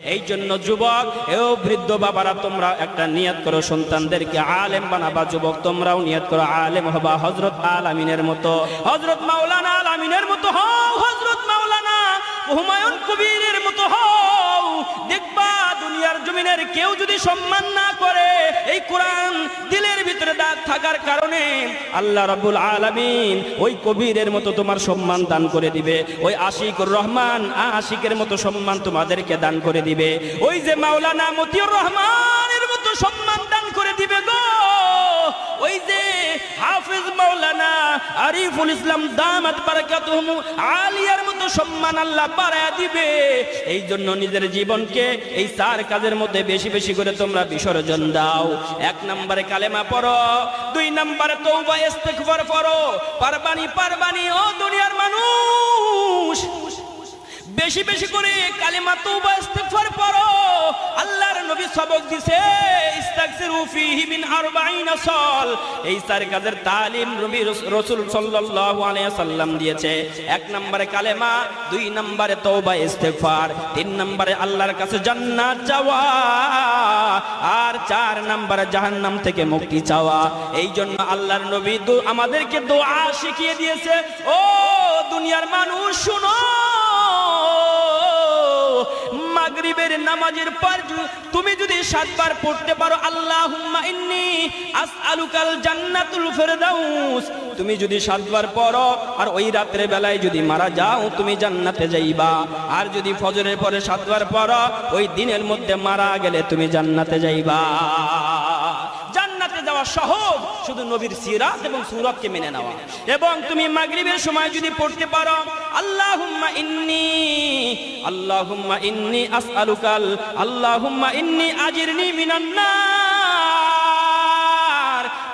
এই জন্য যুবক, এও বৃদ্ধ বাবারা, তোমরা একটা নিয়ত করো সন্তানদেরকে, আলেম বানাবা যুবক, তোমরাও নিয়ত করো, আলেম হবা হজরত আল আমিনের মতো। হজরত মাওলানা আল আমিনের মতো হও হজরত মাওলানা হুমায়ুন কবিরের মতো হও। দেখবা, দুনিয়ার জমিনের কেউ যদি সম্মান না করে, এই কোরআন থাকার কারণে আল্লাহ রাব্বুল আলামিন ওই কবিরের মতো তোমার সম্মান দান করে দিবে। ওই আশিকুর রহমান, আশিকের মতো সম্মান তোমাদেরকে দান করে দিবে। ওই যে মাওলানা মতিউর রহমানের মতো সম্মান দান করে দিবে গো। ওই যে হাফিজ মাওলানা আরিফুল ইসলাম দামাত বারাকাতুহুম আলিয়ার মতো সম্মান আল্লাহ বাড়ায়া দিবে। এই জন্য নিজের জীবনকে এই চার কাজের মধ্যে বেশি বেশি করে তোমরা বিসর্জন দাও। এক নম্বরে কালেমা পড়ো, দুই নম্বরে তৌবা ইস্তেগফার পড়ো। পারবানি পারবানি, ও দুনিয়ার মানুষ। বেশি বেশি করে কালিমা তওবা, ইস্তিগফার পড়ো। আল্লাহর নবী সবক দিছে। ফীহি 40 সাল এই চার তালিম নবী রাসূল সাল্লাল্লাহু আলাইহি সাল্লাম দিয়েছে। এক নম্বরে কালেমা, দুই নম্বরে তওবা, ইস্তিগফার, তিন নম্বরে আল্লাহর কাছে জান্নাত চাওয়া, আর চার নম্বরে জাহান্নাম থেকে মুক্তি চাওয়া। এই জন্য আল্লাহর নবী আমাদেরকে দোয়া শিখিয়ে দিয়েছে। ও দুনিয়ার মানুষ, শুনো। নামাজের পর তুমি যদি সাতবার পড়তে পারো, আল্লাহুম্মা ইন্নি আসআলুকাল জান্নাতুল ফেরদাউস। তুমি যদি সাতবার পড়ো, আর ওই রাত্রে বেলায় যদি মারা যাও, তুমি জান্নাতে যাইবা। আর যদি ফজরের পরে সাতবার পড়ো, ওই দিনের মধ্যে মারা গেলে তুমি জান্নাতে যাইবা। যাওয়া সহজ। শুধু নবীর সিরাত এবং সুরতকে মেনে নেওয়া। এবং তুমি মাগরিবের সময় যদি পড়তে পারো, আল্লাহুম্মা ইন্নি আল্লাহুম্মা ইন্নি আসআলুকাল, আল্লাহুম্মা ইন্নি আজিরনি মিনান নার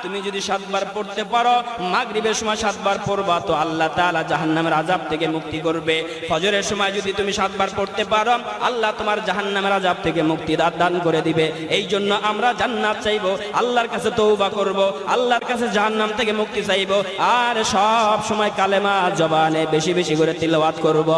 তুমি যদি সাতবার পড়তে পারো, মাগরিবের সময় সাতবার পড়বা, তো আল্লাহ তাআলা জাহান্নামের আযাব থেকে মুক্তি করবে। ফজরের সময় যদি তুমি সাতবার পড়তে পারো, আল্লাহ তোমার জাহান্নামের আযাব থেকে মুক্তি দান করে দিবে। এই জন্য আমরা জান্নাত চাইব, আল্লাহর কাছে তৌবা করব, আল্লাহর কাছে জাহান্নাম থেকে মুক্তি চাইব, আর সব সময় কালেমা জবানে বেশি বেশি করে তিলাওয়াত করব।